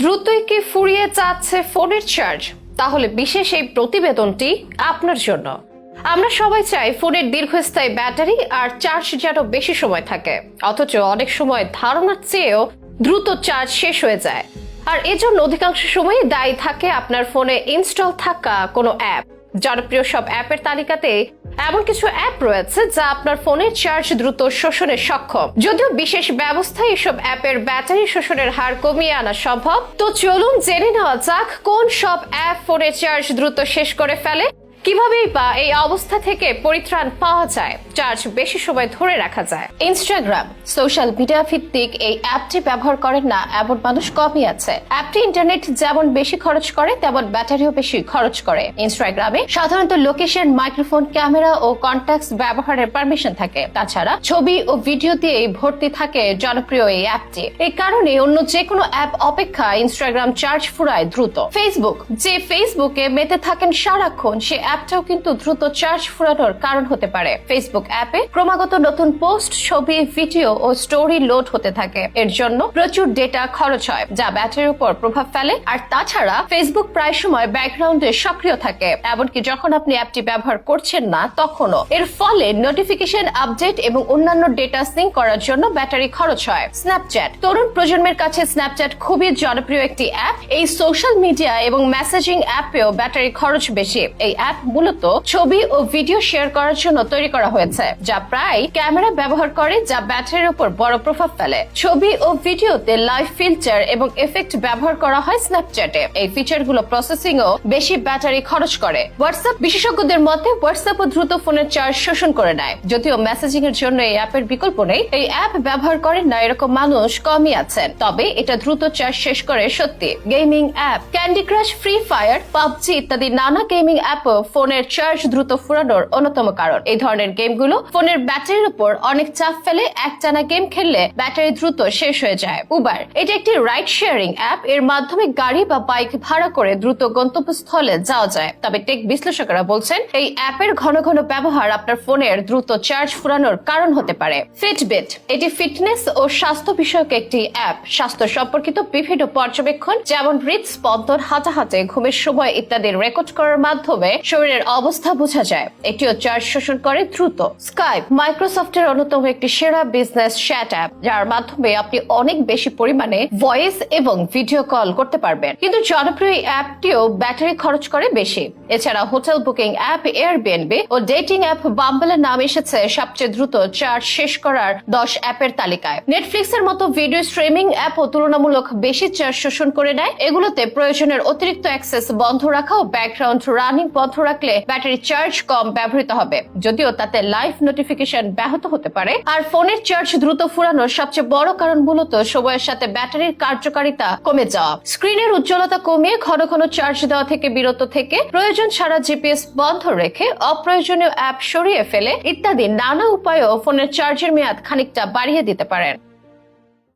দ্রুতই কি ফুরিয়ে যাচ্ছে ফোনের চার্জ? তাহলে বিশেষ এই প্রতিবেদনটি আপনার জন্য। আমরা সবাই চাই ফোনের দীর্ঘস্থায়ী ব্যাটারি আর চার্জ যেন বেশি সময় থাকে। অথচ অনেক সময় ধারণার চেয়েও দ্রুত চার্জ শেষ হয়ে যায়। আর এজন্য অধিকাংশ সময় দায়ী থাকে আপনার ফোনে ইনস্টল থাকা কোনো অ্যাপ। জনপ্রিয় সব অ্যাপের তালিকাতে এমন কিছু অ্যাপ রয়েছে যা আপনার ফোনের চার্জ দ্রুত শোষণে সক্ষম। যদিও বিশেষ ব্যবস্থায় এসব অ্যাপের ব্যাটারি শোষণের হার কমিয়ে আনা সম্ভব। তো চলুন জেনে নেওয়া যাক কোন সব অ্যাপ ফোনের চার্জ দ্রুত শেষ করে ফেলে। কিভাবেই বা এই অবস্থা থেকে পরিত্রাণ পাওয়া যায় চার্জ বেশি সময় ধরে রাখা যায়? ইনস্টাগ্রাম সোশ্যাল মিডিয়া ভিত্তিক এই অ্যাপটি ব্যবহার করেন না, এমন মানুষ কমই আছে। অ্যাপটি ইন্টারনেট যেমন বেশি খরচ করে, তেমন ব্যাটারিও বেশি খরচ করে। ইনস্টাগ্রামে সাধারণত লোকেশন মাইক্রোফোন ক্যামেরা ও কন্ট্যাক্ট ব্যবহারের পারমিশন থাকে। তাছাড়া ছবি ও ভিডিও দিয়ে ভর্তি থাকে জনপ্রিয় এই অ্যাপটি। এই কারণে অন্য যে কোনো অ্যাপ অপেক্ষা ইনস্টাগ্রাম চার্জ ফুরায় দ্রুত। ফেসবুক যে ফেসবুকে মেতে থাকেন সারাক্ষণ, সে অ্যাপটাও কিন্তু দ্রুত চার্জ ফুরানোর কারণ হতে পারে। ফেসবুক অ্যাপে ক্রমাগত নতুন পোস্ট, ছবি, ভিডিও ও স্টোরি লোড হতে থাকে। এর জন্য প্রচুর ডেটা খরচ হয়, যা ব্যাটারির উপর প্রভাব ফেলে। আর তাছাড়া ফেসবুক প্রায় সময় ব্যাকগ্রাউন্ডে সক্রিয় থাকে, এমনকি যখন আপনি অ্যাপটি ব্যবহার করছেন না, তখনও। এর ফলে নোটিফিকেশন আপডেট এবং অন্যান্য ডেটা সিঙ্ক করার জন্য ব্যাটারি খরচ হয়। স্ন্যাপচ্যাট তরুণ প্রজন্মের কাছে স্ন্যাপচ্যাট খুবই জনপ্রিয় একটি অ্যাপ। এই সোশ্যাল মিডিয়া এবং মেসেজিং অ্যাপেও ব্যাটারি খরচ বেশি। এই অ্যাপ মূলত ছবি ও ভিডিও শেয়ার করার জন্য তৈরি করা হয়েছে, যা প্রায় ক্যামেরা ব্যবহার করে, যা ব্যাটারির উপর বড় প্রভাব ফেলে। ছবি ও ভিডিওতে লাইভ ফিল্টার এবং এফেক্ট ব্যবহার করা হয় স্ন্যাপচ্যাটে এই ফিচারগুলো প্রসেসিং ও বেশি ব্যাটারি খরচ করে। হোয়াটসঅ্যাপ বিশেষজ্ঞদের মতে হোয়াটসঅ্যাপ ও দ্রুত ফোনের চার্জ শোষণ করে নেয়, যদিও মেসেজিং এর জন্য এই অ্যাপের বিকল্প নেই। এই অ্যাপ ব্যবহার করেন না এরকম মানুষ কমই আছেন। তবে এটা দ্রুত চার্জ শেষ করে সত্যি। Gaming app candy crush free fire PUBG ইত্যাদি নানা গেমিং অ্যাপও ফোনের চার্জ দ্রুত ফুরানোর অন্যতম কারণ। এই ধরনের গেমগুলো ফোনের ব্যাটারির উপর অনেক চাপ ফেলে একটানা গেম খেললে ব্যাটারি দ্রুত শেষ হয়ে যায়। উবার, এটি একটি রাইড শেয়ারিং অ্যাপ। এর মাধ্যমে গাড়ি বা বাইক ভাড়া করে দ্রুত গন্তব্যস্থলে যাওয়া যায়। তবে টেক বিশ্লেষকরা বলছেন, এই অ্যাপের ঘন ঘন ব্যবহার আপনার ফোনের দ্রুত চার্জ ফুরানোর কারণ হতে পারে। ফিটবিট এটি ফিটনেস ও স্বাস্থ্য বিষয়ক একটি অ্যাপ। স্বাস্থ্য সম্পর্কিত বিভিন্ন পর্যবেক্ষণ, যেমন হৃদস্পন্দন হাঁটাহাঁটে, ঘুমের সময় ইত্যাদি রেকর্ড করার মাধ্যমে শরীরের অবস্থা বোঝা যায়। এটিও চার্জ শোষণ করে দ্রুত। স্কাইপ মাইক্রোসফটের অন্যতম একটি সেরা বিজনেস চ্যাট অ্যাপ যার মাধ্যমে আপনি অনেক বেশি পরিমাণে ভয়েস এবং ভিডিও কল করতে পারবেন। কিন্তু জনপ্রিয় অ্যাপটিও ব্যাটারি খরচ করে বেশি। এছাড়া হোটেল বুকিং অ্যাপ এয়ারবিএনবি ও ডেটিং অ্যাপ বাম্বলের নাম এসেছে সবচেয়ে দ্রুত চার্জ শেষ করার দশ অ্যাপের তালিকায়। নেটফ্লিক্স এর মতো ভিডিও স্ট্রিমিং অ্যাপও তুলনামূলক বেশি চার্জ শোষণ করে নেয়। এগুলোতে প্রয়োজনের অতিরিক্ত অ্যাক্সেস বন্ধ রাখা ও ব্যাকগ্রাউন্ড রানিং বন্ধ রাখলে ব্যাটারি চার্জ কম ব্যবহৃত হবে। যদিও তাতে লাইভ নোটিফিকেশন ব্যাহত হতে পারে। আর ফোনের চার্জ দ্রুত ফুরানোর সবচেয়ে বড় কারণ মূলত সময়ের সাথে ব্যাটারির কার্যকারিতা কমে যাওয়া। স্ক্রিনের উজ্জ্বলতা কমিয়ে ঘন ঘন চার্জ দেওয়া থেকে বিরত থেকে প্রয়োজন ছাড়া জিপিএস বন্ধ রেখে অপ্রয়োজনীয় অ্যাপ সরিয়ে ফেলে ইত্যাদি নানা উপায়েও ফোনের চার্জের মেয়াদ খানিকটা বাড়িয়ে দিতে পারেন।